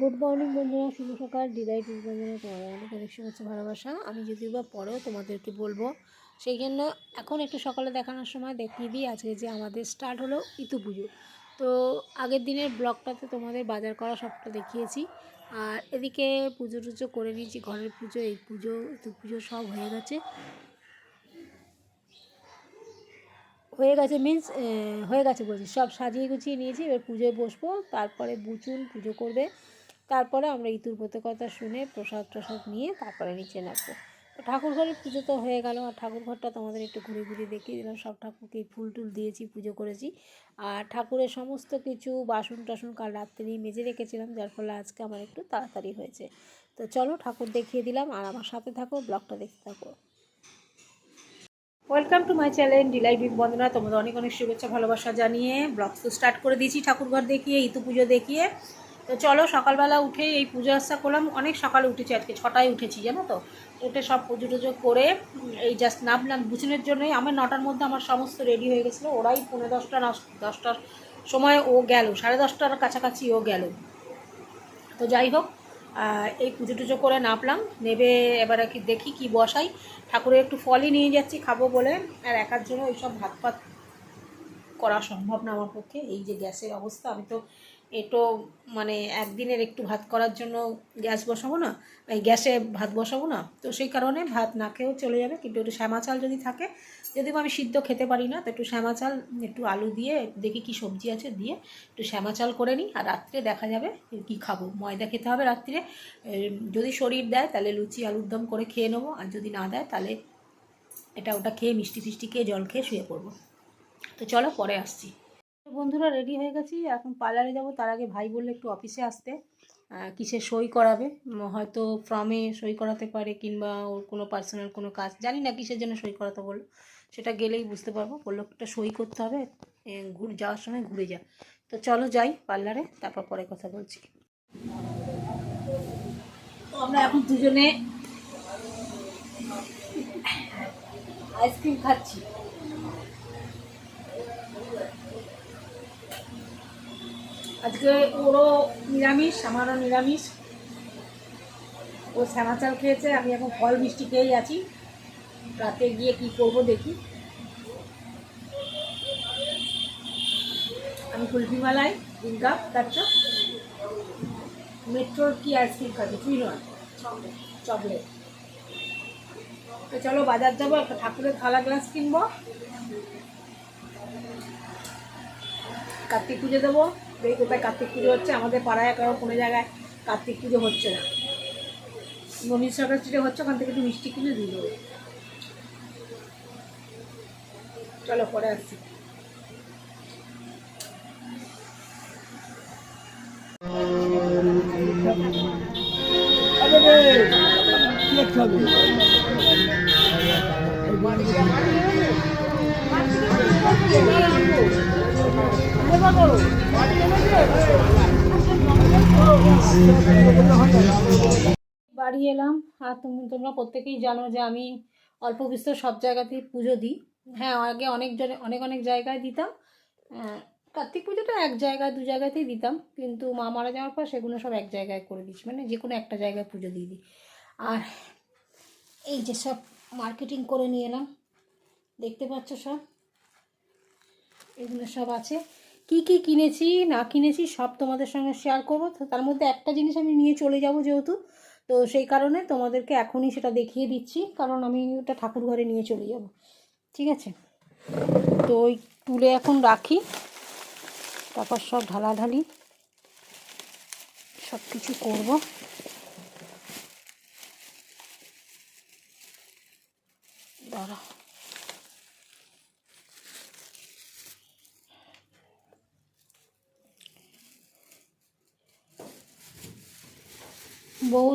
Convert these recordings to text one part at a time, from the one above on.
Good morning বন্ধুরা। শুভ সকাল। Deloitte বন্ধুরা, তোমাদের অনেক অনেক শুভেচ্ছা ভালোবাসা। আমি যদিও বা পরেও তোমাদেরকে বলব। সেই জন্য এখন একটু সকালে দেখানোর সময় দেখিয়ে দিই আজকে যে আমাদের স্টার্ট হলো ইতু পুজো। তো আগের দিনের ব্লগটাতে তোমাদের বাজার করা সবটা দেখিয়েছি। আর এদিকে পুজো টুজো করে নিয়েছি, ঘরের পুজো, এই পুজো, ইতু পুজো সব হয়ে গেছে। হয়ে গেছে মিন্স হয়ে গেছে বলছি। সব সাজিয়ে গুছিয়ে নিয়েছি, এবার পুজোয় বসবো, তারপরে বুচুন পুজো করবে। তারপরে আমরা ইতুর পথে কথা শুনে প্রসাদ টসাদ নিয়ে তারপরে নিচে নামবো। ঠাকুর ঘরের পুজো তো হয়ে গেল, আর ঠাকুর ঘরটা তোমাদের একটু ঘুরে ঘুরে দেখিয়ে দিলাম। সব ঠাকুরকে ফুল টুল দিয়েছি, পুজো করেছি। আর ঠাকুরের সমস্ত কিছু বাসন টাসন কাল রাত্রেই মেজে রেখেছিলাম, যার ফলে আজকে আমার একটু তাড়াতাড়ি হয়েছে। তো চলো ঠাকুর দেখিয়ে দিলাম, আর আমার সাথে থাকো, ব্লগটা দেখতে থাকো। Welcome to my channel delight with Bandana তোমাদের অনেক অনেক শুভেচ্ছা, ভালোবাসা জানিয়ে ব্লগ তো স্টার্ট করে দিয়েছি ঠাকুরঘর দেখিয়ে, ইতু পুজো দেখিয়ে। তো চলো সকালবেলা উঠে এই পুজো আশা করলাম। অনেক সকালে উঠেছি আজকে, ছটায় উঠেছি, জানো তো? উঠে সব পুজো টুজো করে, এই জাস্ট নামলাম। বুচুনের জন্যই আমার নটার মধ্যে আমার সমস্ত রেডি হয়ে গেছিল। ওরাই পনেরো দশটা দশটার সময় ও গেল। সাড়ে দশটার কাছাকাছি ও গেল। তো যাই হোক এই পুজো টুজো করে নামলাম। নেবে এবারে কি দেখি কি বসাই। ঠাকুরের একটু ফলই নিয়ে যাচ্ছি খাব বলে। আর একার জন্য ওইসব ভাত ফাত করা সম্ভব না আমার পক্ষে। এই যে গ্যাসের অবস্থা, আমি তো এটো মানে একদিনের একটু ভাত করার জন্য গ্যাস বসাবো না, এই গ্যাসে ভাত বসাবো না। তো সেই কারণে ভাত না খেয়েও চলে যাবে। কিন্তু একটু শ্যামা চাল যদি থাকে, যদিও আমি সিদ্ধ খেতে পারি না, তো একটু শ্যামা চাল, একটু আলু দিয়ে, দেখি কি সবজি আছে, দিয়ে একটু শ্যামা চাল করে নিই। আর রাত্রে দেখা যাবে কি খাব। ময়দা খেতে হবে রাত্রে। যদি শরীর দেয় তাহলে লুচি, আলুর দম করে খেয়ে নেব। আর যদি না দেয় তাহলে এটা ওটা খেয়ে মিষ্টি ফিষ্টি খেয়ে জল খেয়ে শুয়ে পড়ব। তো চলো পরে আসছি। বন্ধুরা রেডি হয়ে গেছি। এখন পার্লারে যাব। তার আগে ভাই বললে একটু অফিসে আসতে। কিসে সই করাবে? হয়তো ফর্মে সই করাতে পারে কিংবা ওর কোনো পার্সোনাল কোনো কাজ। জানি না কিসের জন্য সই করাতে বলল। সেটা গেলেই বুঝতে পারব। বলল একটা সই করতে হবে। ঘুর, যাওয়ার সময় ঘুরে যা। তো চলো যাই পার্লারে তারপর পরে কথা বলছি। তো আমরা এখন দুজনে আইসক্রিম খাচ্ছি। আজকে ওরও নিরামিষ আমারও নিরামিষ। ও শ্যামা চাল খেয়েছে আমি এখন ফল মিষ্টি খেয়েই আছি। রাতে গিয়ে কি করব দেখি। আমি কুলফি মালাই তিন কাপ খাচ্ছ মেট্রোর কি আইসক্রিম খাচ্ছি তুই নয়। চকলেট। তো চলো বাজার যাব একটা ঠাকুরের থালা গ্লাস কিনবো। কার্তিক পুজো দেবো। দেখি কোথায় কার্তিক পুজো হচ্ছে? আমাদের পাড়ায় কারও কোনো জায়গায় কার্তিক পুজো হচ্ছে না। মনীষ সরকার স্ট্রিটে হচ্ছে, ওখান থেকে একটু মিষ্টি কিনে দেবো। চলো, পরে আসছি। বাড়ি এলাম। আর তুমি, তোমরা প্রত্যেকেই জানো যে আমি অল্প বিস্তর সব জায়গাতেই পুজো দিই। হ্যাঁ আগে অনেক অনেক অনেক জায়গায় দিতাম। কার্তিক পুজোটা এক জায়গায়, দু জায়গাতেই দিতাম। কিন্তু মা মারা যাওয়ার পর সেগুলো সব এক জায়গায় করে দিচ্ছি মানে যে কোনো একটা জায়গায় পুজো দিয়ে দিই। আর এই যে সব মার্কেটিং করে নিয়ে এলাম। দেখতে পাচ্ছ সব? এগুলো সব আছে। কি কি কিনেছি, না কিনেছি সব তোমাদের সঙ্গে শেয়ার করব। তার মধ্যে একটা জিনিস আমি নিয়ে চলে যাব যেহেতু। তো সেই কারণে তোমাদেরকে এখনই সেটা দেখিয়ে দিচ্ছি, কারণ আমি ওটা ঠাকুর ঘরে নিয়ে চলে যাব। ঠিক আছে? তো ওই তুলে এখন রাখি। তারপর সব ঢালাঢালি সব কিছু করব।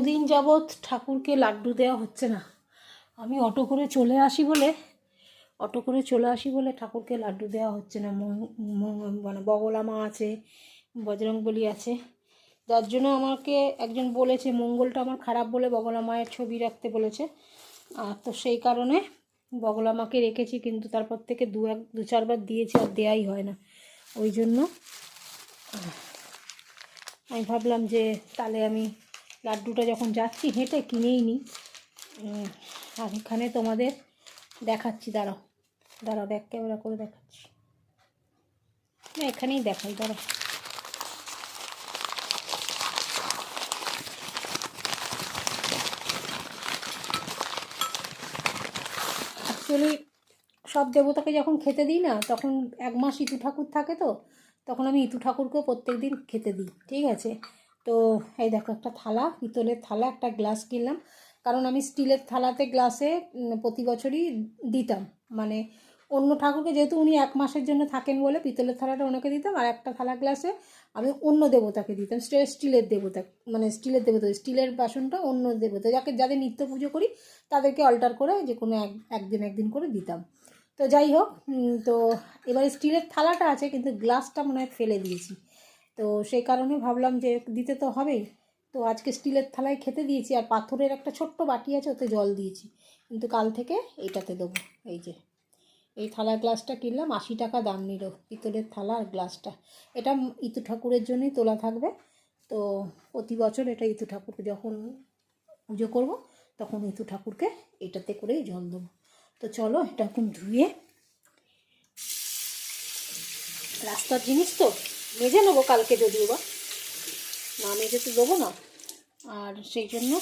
বহুদিন যাবৎ ঠাকুরকে লাড্ডু দেওয়া হচ্ছে না। আমি অটো করে চলে আসি বলে, অটো করে চলে আসি বলে ঠাকুরকে লাড্ডু দেওয়া হচ্ছে না। মানে বগলা মা আছে বজরংবলী আছে। যার জন্য আমাকে একজন বলেছে, মঙ্গলটা আমার খারাপ বলে বগলা মায়ের ছবি রাখতে বলেছে। আর তো সেই কারণে বগলা মাকে রেখেছি, কিন্তু তারপর থেকে দু এক, দু চারবার দিয়েছি আর দেয়াই হয় না। ওই জন্য আমি ভাবলাম যে তাহলে আমি লাড্ডুটা যখন যাচ্ছি হেঁটে কিনেই নিই। আর এখানে তোমাদের দেখাচ্ছি, দাঁড়াও দাঁড়াও ব্যাক ক্যামেরা করে দেখাচ্ছি। না, এখানেই দেখাই, দাঁড়াও। অ্যাকচুয়ালি সব দেবতাকে যখন খেতে দিই না, তখন এক মাস ইতু ঠাকুর থাকে তো, তখন আমি ইতু ঠাকুরকেও প্রত্যেক দিন খেতে দিই, ঠিক আছে? তো এই দেখো একটা থালা, পিতলের থালা, একটা গ্লাস কিনলাম। কারণ আমি স্টিলের থালাতে গ্লাসে প্রতি বছরই দিতাম। মানে অন্য ঠাকুরকে যেহেতু উনি এক মাসের জন্য থাকেন বলে পিতলের থালাটা ওনাকে দিতাম, আর একটা থালা গ্লাসে আমি অন্য দেবতাকে দিতাম, স্টে- স্টিলের দেবতা মানে স্টিলের দেবতা, স্টিলের বাসনটা অন্য দেবতা, যাকে, যাদের নিত্য পুজো করি তাদেরকে অল্টার করে যে কোনো এক, একদিন একদিন করে দিতাম। তো যাই হোক তো এবারে স্টিলের থালাটা আছে, কিন্তু গ্লাসটা মনে হয় ফেলে দিয়েছি। তো সেই কারণে ভাবলাম যে দিতে তো হবেই। তো আজকে স্টিলের থালায় খেতে দিয়েছি আর পাথরের একটা ছোট্ট বাটি আছে, ওতে জল দিয়েছি। কিন্তু কাল থেকে এইটাতে দেবো, এই যে। এই থালার গ্লাসটা কিনলাম, আশি টাকা দাম নিল পিতলের থালা আর গ্লাসটা। এটা ইতু ঠাকুরের জন্যই তোলা থাকবে। তো প্রতি বছর এটা ইতু ঠাকুরকে যখন পুজো করব, তখন ইতু ঠাকুরকে এটাতে করেই জল দেবো। তো চলো এটা এখন ধুয়ে, রাস্তার জিনিস তো? মেজে নেব কালকে যদিও বা। না মেজে তো দেবো না। আর সেই জন্য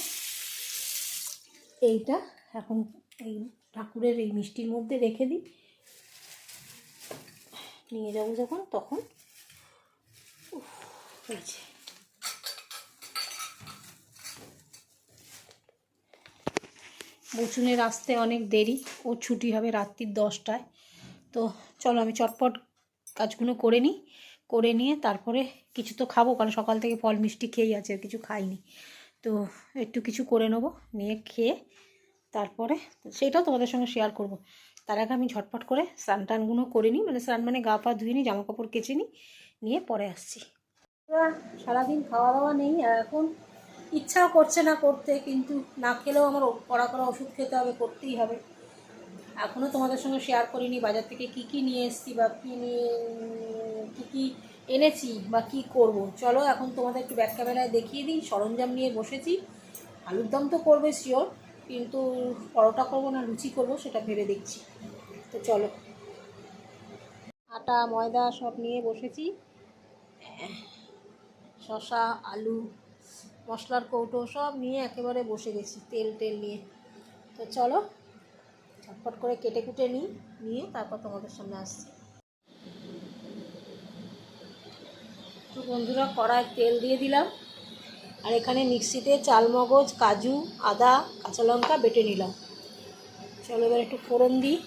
এইটা এখন এই ঠাকুরের এই মিষ্টির মধ্যে রেখে দিই। নিয়ে যাব যখন, তখন। যে। বচুনের আসতে অনেক দেরি, ও ছুটি হবে রাত্রির দশটায়। তো চলো আমি চটপট কাজগুলো করে নিই। করে নিয়ে তারপরে কিছু তো খাব, কারণ সকাল থেকে ফল মিষ্টি খেয়েই আছে আর কিছু খাইনি। তো একটু কিছু করে নেব, নিয়ে খেয়ে তারপরে সেটাও তোমাদের সঙ্গে শেয়ার করব। তার আগে আমি ঝটপট করে স্নান টানগুলো করে নিই মানে স্নান মানে গা পা ধুয়ে নিই জামা কাপড় কেচে নিই, নিয়ে পরে আসছি। সারাদিন খাওয়া দাওয়া নেই, আর এখন ইচ্ছাও করছে না করতে, কিন্তু না খেলেও আমার কড়া কড়া ওষুধ খেতে হবে, করতেই হবে। এখনও তোমাদের সঙ্গে শেয়ার করিনি, বাজার থেকে কি কি নিয়ে এসেছি বা কী নিয়ে, কী কী এনেছি বা কি করব। চলো এখন তোমাদের একটু ব্যাক ক্যামেরায় দেখিয়ে দিই, সরঞ্জাম নিয়ে বসেছি। আলুর দম তো করবে শিওর কিন্তু পরোটা করব না, লুচি করব, সেটা ভেবে দেখছি। তো চলো। আটা, ময়দা সব নিয়ে বসেছি। শশা আলু, মশলার কৌটো সব নিয়ে একেবারে বসে গেছি, তেল টেল নিয়ে। তো চলো। ঝটপট করে কেটে কুটে নিই, নিয়ে তারপর তোমাদের সামনে আসছি। তো বন্ধুরা, কড়ায় তেল দিয়ে দিলাম। আর এখানে মিক্সিতে চালমগজ, কাজু, আদা, কাঁচা লঙ্কা বেটে নিলাম। চলো এবার একটু ফোড়ন দিই।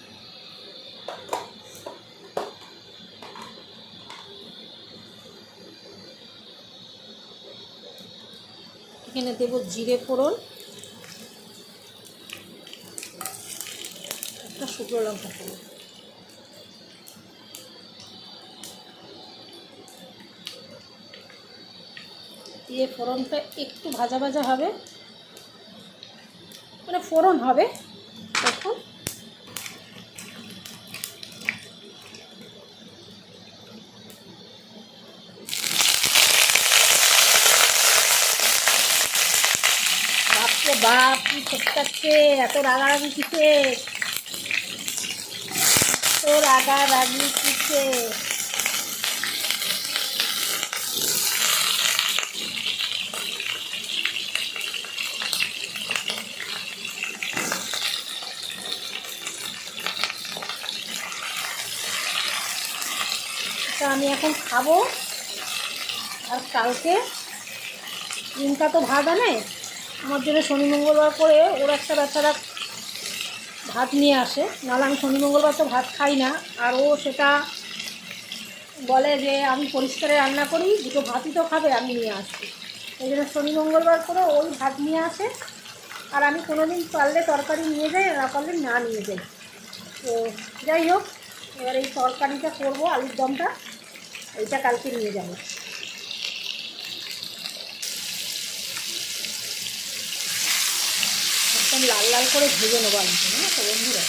এখানে দেবো জিরে ফোড়ন। একটা শুকনো লঙ্কা ফোড়ন দিয়ে ফোড়নটা একটু ভাজা ভাজা হবে। মানে ফোড়ন হবে তখন। বাপ, কি ছেটকাচ্ছে এত রাগারাগি কিসে এত রাগারাগি কিসে? তা আমি এখন খাব। আর কালকে রিঙ্কা তো ভাত আনে আমার জন্য শনি মঙ্গলবার করে ওর একটা বেচারা ভাত নিয়ে আসে। নাহলে আমি শনি, মঙ্গলবার তো ভাত খাই না। আর ও সেটা বলে যে, আমি পরিষ্কারে রান্না করি, দুটো ভাতই তো খাবে, আমি নিয়ে আসি এই জন্য শনি, মঙ্গলবার করে ওই ভাত নিয়ে আসে। আর আমি কোনো দিন পারলে তরকারি নিয়ে যাই না পারলে না নিয়ে যাই। তো যাই হোক, এবার এই তরকারিটা করব, আলুর দমটা। এইটা কালকে নিয়ে যাব। একদম লাল লাল করে ভেজে নেব আলুটা না তো বন্ধুরা?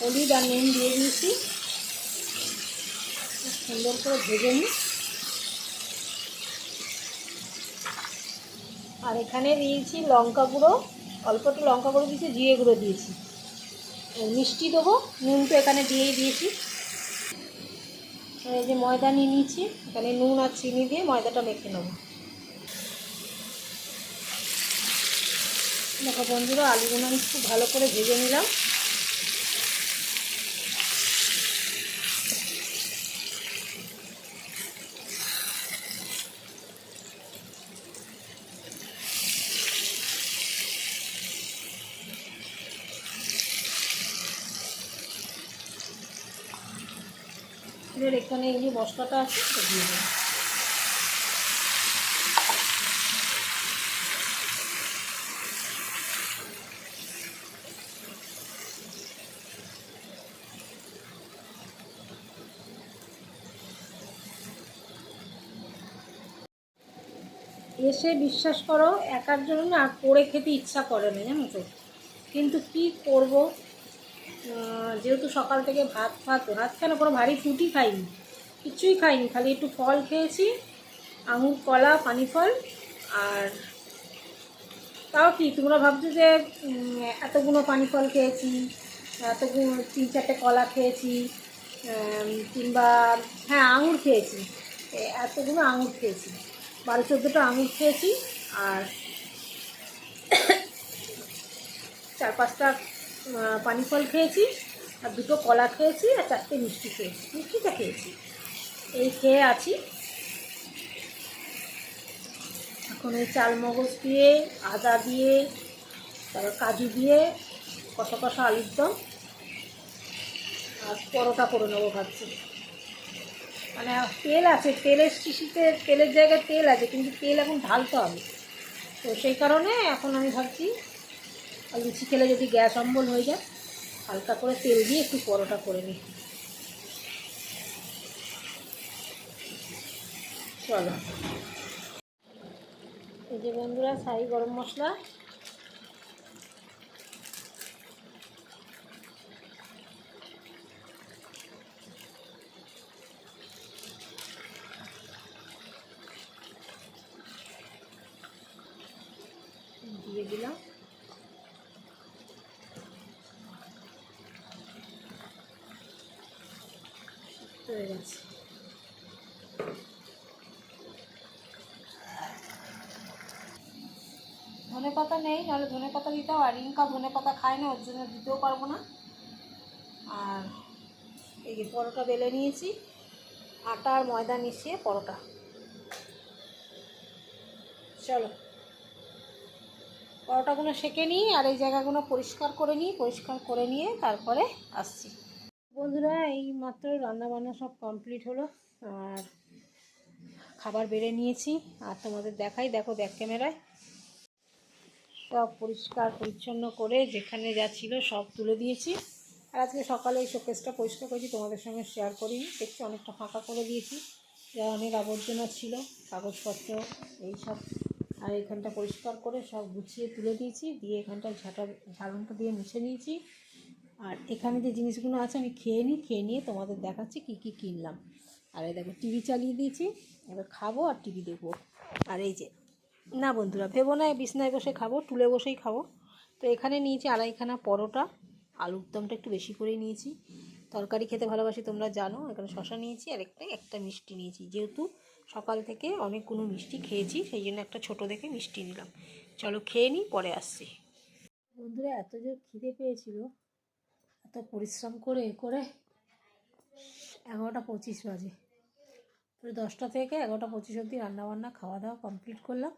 হলুদ আর নুন দিয়ে দিয়েছি। সুন্দর করে ভেজে নিই। আর এখানে দিয়েছি লঙ্কা গুঁড়ো, অল্প একটু লঙ্কা গুঁড়ো দিয়েছি, জিরে গুঁড়ো দিয়েছি। মিষ্টি দেবো, নুন তো এখানে দিয়েই দিয়েছি। এই যে ময়দা নিয়ে নিয়েছি, এখানে নুন আর চিনি দিয়ে ময়দাটা মেখে নেব। দেখো বন্ধুরা, আলুগুলো আমি খুব ভালো করে ভেজে নিলাম। এবার এখানে এই যে মশলাটা আছে এসে বিশ্বাস করো একার জন্য না আর করে খেতে ইচ্ছা করে না, জানো তো? কিন্তু কি করব? যেহেতু সকাল থেকে ভাত ফাত ভাত কেন? কোনো ভারী ফুটি খাইনি, কিছুই খাইনি, খালি একটু ফল খেয়েছি, আঙুর, কলা পানি ফল আর তাও কি? তোমরা ভাবছ যে এতগুলো পানি ফল খেয়েছি, এতগুলো তিন চারটে কলা খেয়েছি কিংবা হ্যাঁ আঙুর খেয়েছি, এতগুলো আঙুর খেয়েছি। বারো চোদ্দোটা আঙুর খেয়েছি আর চার পাঁচটা পানি ফল খেয়েছি আর দুটো কলা খেয়েছি আর চারটে মিষ্টি খেয়েছি। মিষ্টিটা খেয়েছি। এই খেয়ে আছি। এখন এই চাল মগজ দিয়ে, আদা দিয়ে, তারপর কাজু দিয়ে, কষা কষা আলুর দম আর পরোটা করে নেব ভাবছি। মানে তেল আছে, তেলের শিশিতে, তেলের জায়গায় তেল আছে, কিন্তু তেল এখন ঢালতে হবে। তো সেই কারণে এখন আমি ভাবছি লুচি খেলে যদি গ্যাস অম্বল হয়ে যায়, হালকা করে তেল দিয়ে একটু পরোটা করে নিই। চলো। এই যে বন্ধুরা সাই গরম মশলা দিয়ে দিলাম। ধনে পাতা নেই, নাহলে ধনে পাতা দিতাম, আর রিঙ্কা ধনে পাতা খায় না, ওর জন্য দিতেও পারব না। আর এই যে পরোটা বেলে নিয়েছি আটা আর ময়দা মিশিয়ে পরোটা। চলো। পরোটাগুলো সেঁকে নিই আর এই জায়গাগুলো পরিষ্কার করে নিই, পরিষ্কার করে নিয়ে তারপরে আসছি। বন্ধুরা, এই মাত্র রান্নাবান্না সব কমপ্লিট হলো আর খাবার বেড়ে নিয়েছি। আর তোমাদের দেখাই, দেখো দেখ ক্যামেরায়। সব পরিষ্কার, পরিচ্ছন্ন করে যেখানে যা ছিল সব তুলে দিয়েছি। আর আজকে সকালে এই শোকেসটা পরিষ্কার করেছি, তোমাদের সঙ্গে শেয়ার করিনি। দেখছি অনেকটা ফাঁকা করে দিয়েছি। যা অনেক আবর্জনা ছিল, কাগজপত্র, এইসব। আর এখানটা পরিষ্কার করে সব গুছিয়ে তুলে দিয়েছি। দিয়ে এখানটা ঝাঁটা ঝাড়নটা দিয়ে মুছে নিয়েছি। আর এখানে যে জিনিসগুলো আছে আমি খেয়ে নিই, খেয়ে নিয়ে তোমাদের দেখাচ্ছি কী কী কিনলাম। আর এই দেখো, টিভি চালিয়ে দিয়েছি। এবার খাব আর টিভি দেখব। আর এই যে, না বন্ধুরা, ভেবো না বিছনায় বসে খাব, টুলে বসেই খাব। তো এখানে নিয়েছি আড়াইখানা পরোটা। আলুর দমটা একটু বেশি করেই নিয়েছি। তরকারি খেতে ভালোবাসি, তোমরা জানো। এখানে শশা নিয়েছি আর একটা একটা মিষ্টি নিয়েছি। যেহেতু সকাল থেকে অনেকগুলো মিষ্টি খেয়েছি, সেই জন্য একটা ছোট দেখে মিষ্টি নিলাম। চলো খেয়ে নিই, পরে আসছি। বন্ধুরা, এত যে খিদে পেয়েছিল, এত পরিশ্রম করে করে এগারোটা পঁচিশ বাজে। তো দশটা থেকে এগারোটা পঁচিশ অবধি রান্নাবান্না খাওয়া দাওয়া কমপ্লিট করলাম।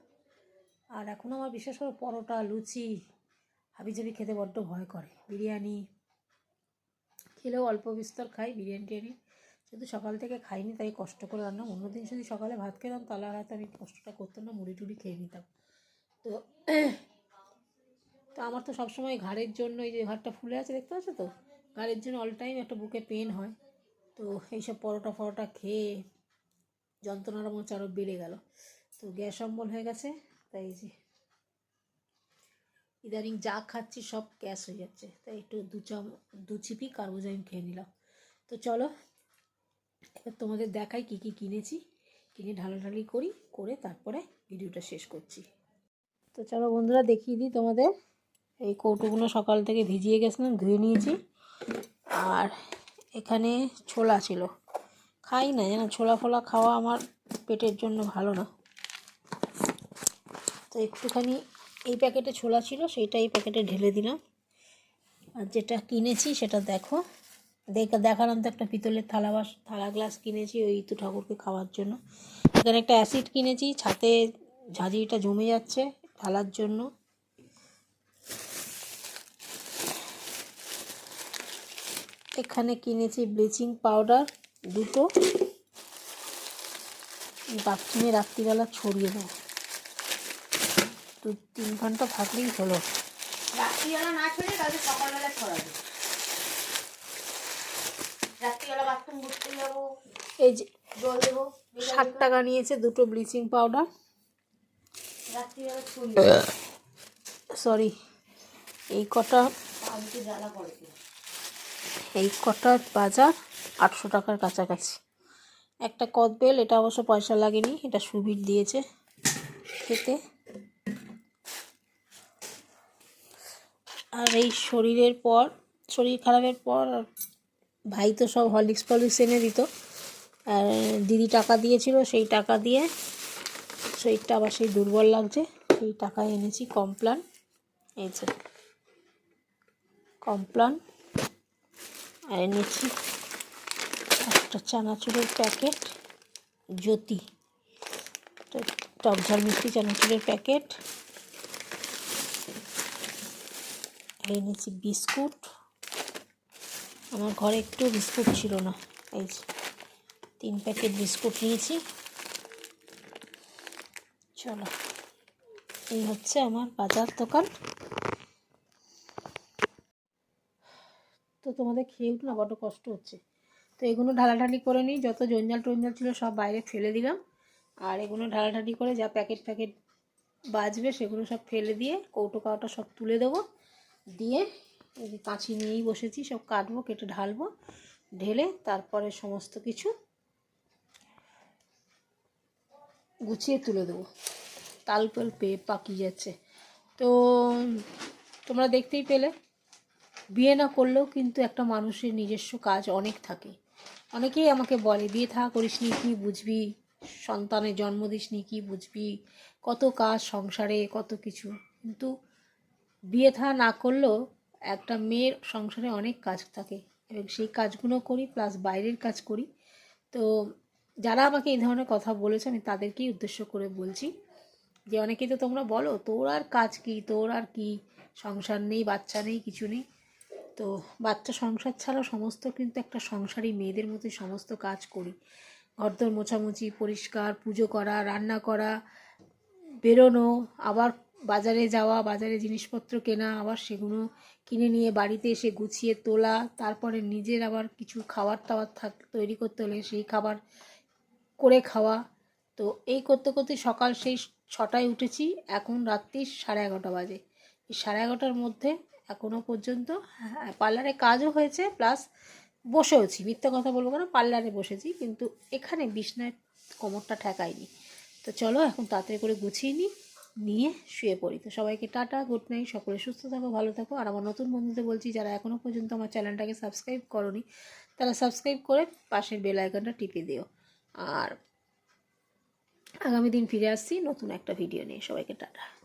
আর এখন আমার বিশেষ করে পরোটা, লুচি, হাবিজাবি খেতে বড্ড ভয় করে। বিরিয়ানি, খেলেও অল্প বিস্তর খাই বিরিয়ানি টিরিয়ানি যেহেতু সকাল থেকে খাইনি, তাই কষ্ট করে রান্না অন্যদিন যদি সকালে ভাত খেতাম, তাহলে আর হয়তো আমি কষ্টটা করতাম না, মুড়ি টুড়ি খেয়ে নিতাম। তো তো আমার তো সবসময় ঘাড়ের জন্য এই যে ঘাড়টা ফুলে আছে, দেখতে পাচ্ছ তো? ঘাড়ের জন্য অল টাইম একটা বুকে পেন হয়। তো এইসব পরোটা ফরোটা খেয়ে যন্ত্রণাটা হচ্ছে আরও বেড়ে গেল। তো গ্যাস অম্বল হয়ে গেছে, তাই যে ইদানিং যা খাচ্ছি সব গ্যাস হয়ে যাচ্ছে। তাই একটু দু চাম দু চিপি কার্বোজাইম খেয়ে নিলাম। তো চলো এবার তোমাদের দেখাই কি কি কিনেছি। কিনে ঢালাঢালি করি, করে তারপরে ভিডিওটা শেষ করছি। তো চলো বন্ধুরা দেখিয়ে দিই তোমাদের। এই কৌটোগুলো সকাল থেকে ভিজিয়ে গেছিলাম, ধুয়ে নিয়েছি। আর এখানে ছোলা ছিল। খাই না, যেন ছোলা ফোলা খাওয়া আমার পেটের জন্য ভালো না। তো একটুখানি এই প্যাকেটে ছোলা ছিল, সেইটা এই প্যাকেটে ঢেলে দিলাম। আর যেটা কিনেছি সেটা দেখো। দেখা দেখালাম তো একটা পিতলের থালা বাস, থালা গ্লাস কিনেছি ওই ইতু ঠাকুরকে খাওয়ার জন্য। এখানে একটা অ্যাসিড কিনেছি, ছাতে ঝাঁঝিটা জমে যাচ্ছে ঢালার জন্য। এখানে কিনেছি ব্লিচিং পাউডার দুটো। বাথরুমে রাত্রিবেলা ছড়িয়ে দেবো। দু তিন ঘণ্টা থাকলেই হলো। রাত্রিবেলা না ছড়ে কালকে সকালবেলা ছড়াবে। রাত্রিবেলা বাথরুম ঘুরতে যাব। এই যে জল দেবো ষাট টাকা নিয়েছে দুটো ব্লিচিং পাউডার রাত্রিবেলা সরি এই কটা এই কটা বাজার আটশো টাকার কাছাকাছি। একটা কদবেল এটা অবশ্য পয়সা লাগেনি এটা সুবির দিয়েছে খেতে। আর এই শরীরের পর শরীর খারাপের পর আর ভাই তো সব হরলিক্স ফলিক্স এনে দিত। আর দিদি টাকা দিয়েছিল, সেই টাকা দিয়ে শরীরটা আবার সেই দুর্বল লাগছে, সেই টাকা এনেছি কমপ্লান। এই যে কমপ্লান। আর এনেছি একটা চানাচুরের প্যাকেট, জ্যোতি। একটা টক ঝাল মিষ্টি চানাচুরের প্যাকেট। এনেছি বিস্কুট। আমার ঘরে একটু বিস্কুট ছিল না। এই যে, তিন প্যাকেট বিস্কুট নিয়েছি। চলো, এই হচ্ছে আমার বাজার দোকান। তো তোমাদের খেয়ে উঠো না, বড্ড কষ্ট হচ্ছে। তো এগুলো ঢালাঢালি করে নিই, যত জঞ্জাল টঞ্জাল ছিল সব বাইরে ফেলে দিলাম। আর এগুলো ঢালাঢালি করে যা প্যাকেট প্যাকেট বাজবে, সেগুলো সব ফেলে দিয়ে কৌটো কাউটা সব তুলে দেবো। দিয়ে এই যে কাঁচি নিয়েই বসেছি, সব কাটবো, কেটে ঢালবো, ঢেলে তারপরে সমস্ত কিছু গুছিয়ে তুলে দেবো। তাল পেল পেয়ে পাকিয়ে যাচ্ছে। তো তোমরা দেখতেই পেলে, বিয়ে না করলেও কিন্তু একটা মানুষের নিজস্ব কাজ অনেক থাকে। অনেকেই আমাকে বলে, বিয়ে থা করিস নি কী বুঝবি? সন্তানের জন্ম দিস নি কী বুঝবি? কত কাজ সংসারে, কত কিছু। কিন্তু বিয়ে থা না করলেও একটা মেয়ের সংসারে অনেক কাজ থাকে এবং সেই কাজগুলো করি প্লাস বাইরের কাজ করি। তো যারা আমাকে এই ধরনের কথা বলেছে, আমি তাদেরকেই উদ্দেশ্য করে বলছি যে অনেকেই তো তোমরা বলো, তোর আর কাজ কি? তোর আর কি? সংসার নেই, বাচ্চা নেই, কিছু নেই? তো বাচ্চা সংসার ছাড়াও সমস্ত কিন্তু একটা সংসারী মেয়েদের মতোই সমস্ত কাজ করি। ঘরদোর মোছামুছি, পরিষ্কার, পুজো করা, রান্না করা, বেরোনো, আবার বাজারে যাওয়া বাজারে জিনিসপত্র কেনা আবার সেগুলো কিনে নিয়ে বাড়িতে এসে গুছিয়ে তোলা তারপরে নিজের আবার কিছু খাবার টাবার থাক তৈরি করতে হলে সেই খাবার করে খাওয়া। তো এই করতে করতে সকাল সেই ছটায় উঠেছি এখন রাত্রি সাড়ে এগারোটা বাজে। এই সাড়ে এগারোটার মধ্যে এখনও পর্যন্ত হ্যাঁ, পার্লারে কাজও হয়েছে প্লাস বসেওছি মিথ্যা কথা বলব কেন পার্লারে বসেছি কিন্তু এখানে বিছনায় কোমরটা ঠেকায়নি তো চলো এখন তাড়াতাড়ি করে গুছিয়ে নিই। নিয়ে শুয়ে পড়ি। তো সবাইকে টাটা গুড নাইট সকলে সুস্থ থাকো, ভালো থাকো। আর আমার নতুন বন্ধুদের বলছি, যারা এখনও পর্যন্ত আমার চ্যানেলটাকে সাবস্ক্রাইব করনি, তারা সাবস্ক্রাইব করে পাশের বেল আইকনটা টিপে দিও। আর আগামী দিন ফিরে আসছি নতুন একটা ভিডিও নিয়ে। সবাইকে টাটা।